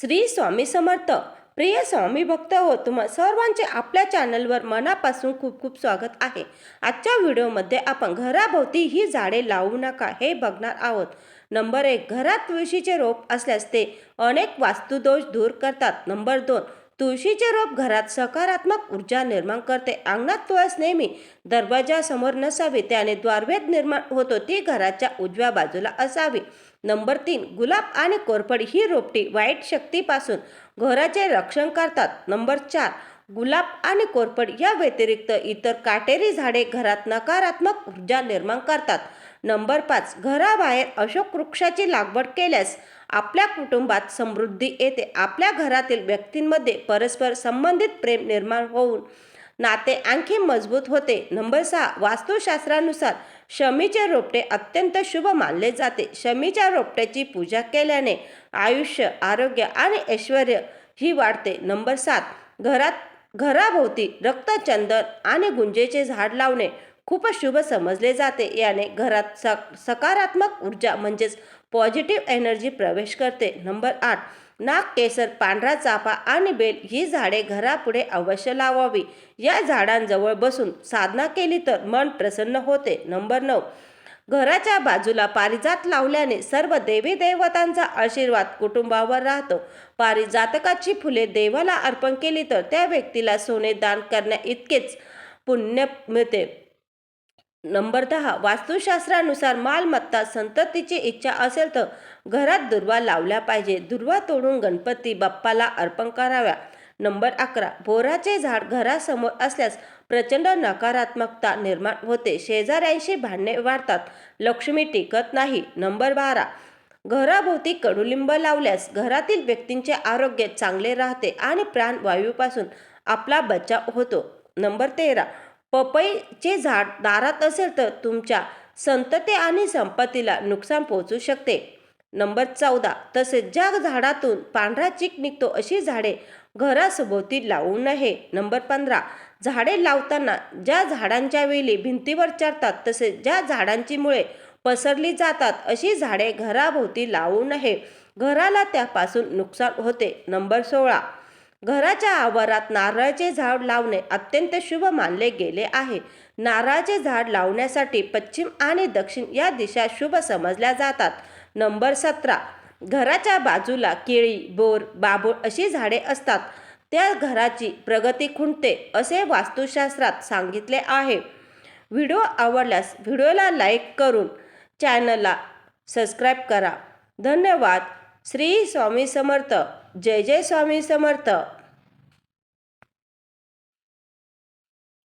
श्री स्वामी समर्थ. प्रिय स्वामी भक्त हो तुम्हा सर्वांचे आपल्या चॅनलवर मनापासून खूप खूप स्वागत आहे. आजच्या व्हिडिओमध्ये आपण घराभोवती ही झाडे लावू नका हे बघणार आहोत. नंबर एक घरात तुळशीचे रोप असल्यास ते अनेक वास्तुदोष दूर करतात. नंबर दोन तुळशीचे रोप घरात सकारात्मक ऊर्जा निर्माण करते. अंगणात तुळस नेहमी दरवाजासमोर नसावी त्याने द्वारभेद निर्माण होतो ती घराच्या उजव्या बाजूला असावी. नंबर तीन गुलाब आणि कोरफड ही रोपटी वाईट शक्तीपासून घराचे रक्षण करतात. नंबर चार गुलाब आणि कोरफड या व्यतिरिक्त इतर काटेरी झाडे घरात नकारात्मक ऊर्जा निर्माण करतात. नंबर पाच घराबाहेर अशोक वृक्षाची लागवड केल्यास आपल्या कुटुंबात समृद्धी येते. आपल्या घरातील व्यक्तींमध्ये परस्पर संबंधित प्रेम निर्माण होऊन नाते आणखी मजबूत होते. नंबर सहा वास्तुशास्त्रानुसार शमीचे रोपटे अत्यंत शुभ मानले जाते. शमीच्या रोपट्याची पूजा केल्याने आयुष्य आरोग्य आणि ऐश्वर ही वाढते. नंबर सात घरात घराभोवती रक्तचंदन आणि गुंजेचे झाड लावणे खूपच शुभ समजले जाते. याने घरात सक सकारात्मक ऊर्जा म्हणजेच पॉझिटिव्ह एनर्जी प्रवेश करते. नंबर आठ नाग केसर पांढरा चाफा आणि बेल ही झाडे घरापुढे अवश्य लावावी. या झाडांजवळ बसून साधना केली तर मन प्रसन्न होते. नंबर नऊ. घराच्या बाजूला पारिजात लावल्याने सर्व देवी देवतांचा आशीर्वाद कुटुंबावर राहतो. पारिजातकाची फुले देवाला अर्पण केली तर त्या व्यक्तीला सोने दान करण्या इतकेच पुण्य मिळते. नंबर दहा वास्तुशास्त्रानुसार मालमत्ता संततीची इच्छा असेल तर घरात दुर्वा लावल्या पाहिजे. दुर्वा तोडून गणपती बाप्पाला अर्पण कराव्या नंबर अकरा बोराचे झाड घरासमोर असल्यास प्रचंड नकारात्मकता निर्माण होते. शेजाऱ्यांशी भांडणे वाढतात. लक्ष्मी टिकत नाही. नंबर बारा घराभोवती कडुलिंब लावल्यास घरातील व्यक्तींचे आरोग्य चांगले राहते आणि प्राणवायूपासून आपला बचाव होतो. नंबर तेरा पपईचे झाड दारात असेल तर तुमच्या संतते आणि संपत्तीला नुकसान पोहोचू शकते. नंबर चौदा. तसेच ज्या झाडातून पांढरा चिक निघतो अशी झाडे घरासभोवती लावू नये. नंबर पंधरा. झाडे लावताना ज्या झाडांच्या वेली भिंतीवर चढतात तसेच ज्या झाडांची मुळे पसरली जातात अशी झाडे घराभोवती लावू नये. घराला त्यापासून नुकसान होते. नंबर सोळा. घराच्या आवारात नारळाचे झाड लावणे अत्यंत शुभ मानले गेले आहे. नारळाचे झाड लावण्यासाठी पश्चिम आणि दक्षिण या दिशा शुभ समजल्या जातात. नंबर सतरा. घराच्या बाजूला केळी बोर बाबूळ अशी झाडे असतात. त्या घराची प्रगती खुंटते असे वास्तुशास्त्रात सांगितले आहे. व्हिडिओ आवडल्यास व्हिडिओला लाईक करून चॅनलला सबस्क्राईब करा. धन्यवाद. श्री स्वामी समर्थ. जय जय स्वामी समर्थ.